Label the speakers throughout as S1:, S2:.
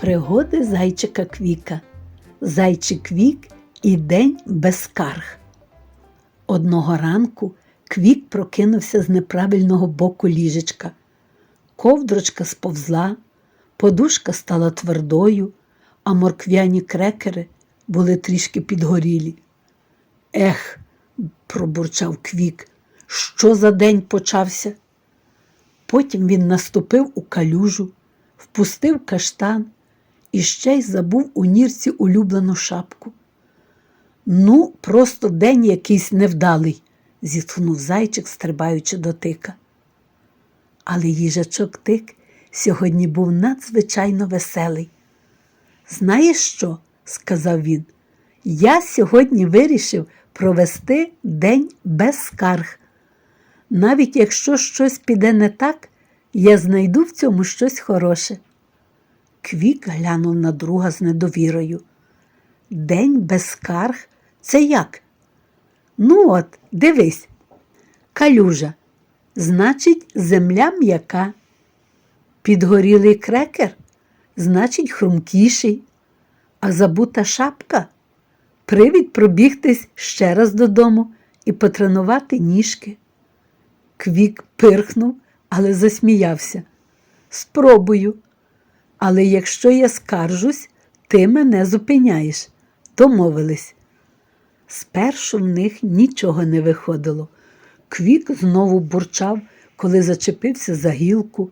S1: Пригоди зайчика Квіка. Зайчик Вік і день без скарг. Одного ранку Квік прокинувся з неправильного боку ліжечка. Ковдрочка сповзла, подушка стала твердою, а морквяні крекери були трішки підгорілі. Ех, пробурчав Квік, що за день почався? Потім він наступив у калюжу, впустив каштан і ще й забув у нірці улюблену шапку. Ну, просто день якийсь невдалий, зітхнув зайчик, стрибаючи до тика. Але їжачок тик сьогодні був надзвичайно веселий. Знаєш що? сказав він. Я сьогодні вирішив провести день без скарг. Навіть якщо щось піде не так, я знайду в цьому щось хороше. Квік глянув на друга з недовірою. День без скарг? Це як? Ну от, дивись. Калюжа. Значить, земля м'яка. Підгорілий крекер, значить, хрумкіший. А забута шапка привід пробігтись ще раз додому і потренувати ніжки. Квік пирхнув, але засміявся. Спробую. Але якщо я скаржусь, ти мене зупиняєш. Домовились. Спершу в них нічого не виходило. Квік знову бурчав, коли зачепився за гілку,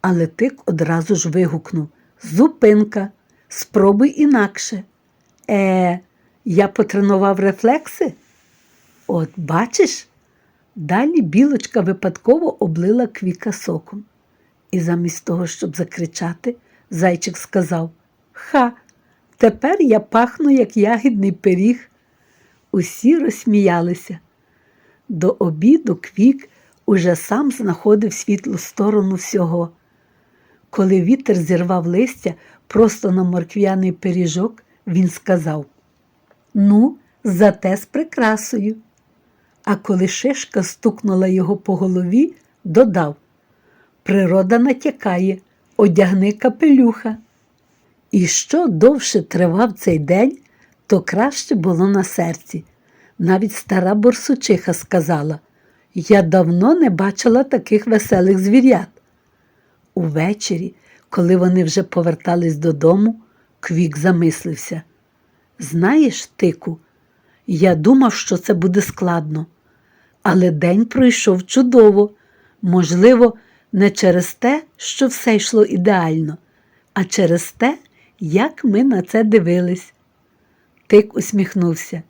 S1: але тик одразу ж вигукнув Зупинка, спробуй інакше. Е, я потренував рефлекси? От бачиш? Далі білочка випадково облила квіка соком. І замість того, щоб закричати, зайчик сказав Ха, тепер я пахну, як ягідний пиріг. Усі розсміялися. До обіду квік уже сам знаходив світлу сторону всього. Коли вітер зірвав листя просто на морквяний пиріжок, він сказав Ну, зате з прикрасою. А коли шишка стукнула його по голові, додав Природа натякає, одягни капелюха. І що довше тривав цей день, то краще було на серці. Навіть стара борсучиха сказала Я давно не бачила таких веселих звірят. Увечері, коли вони вже повертались додому, Квік замислився. Знаєш, тику, я думав, що це буде складно, але день пройшов чудово, можливо, не через те, що все йшло ідеально, а через те, як ми на це дивились. Тик усміхнувся.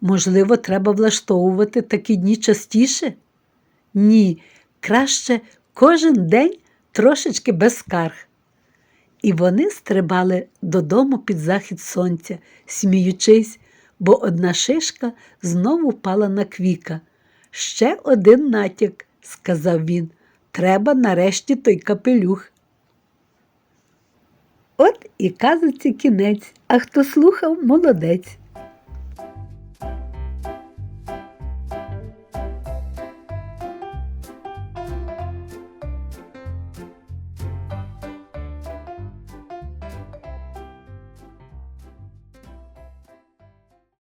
S1: Можливо, треба влаштовувати такі дні частіше? Ні, краще кожен день трошечки без скарг. І вони стрибали додому під захід сонця, сміючись, бо одна шишка знову впала на квіка. Ще один натяк, сказав він. Треба нарешті той капелюх. От і казується кінець, а хто слухав, молодець.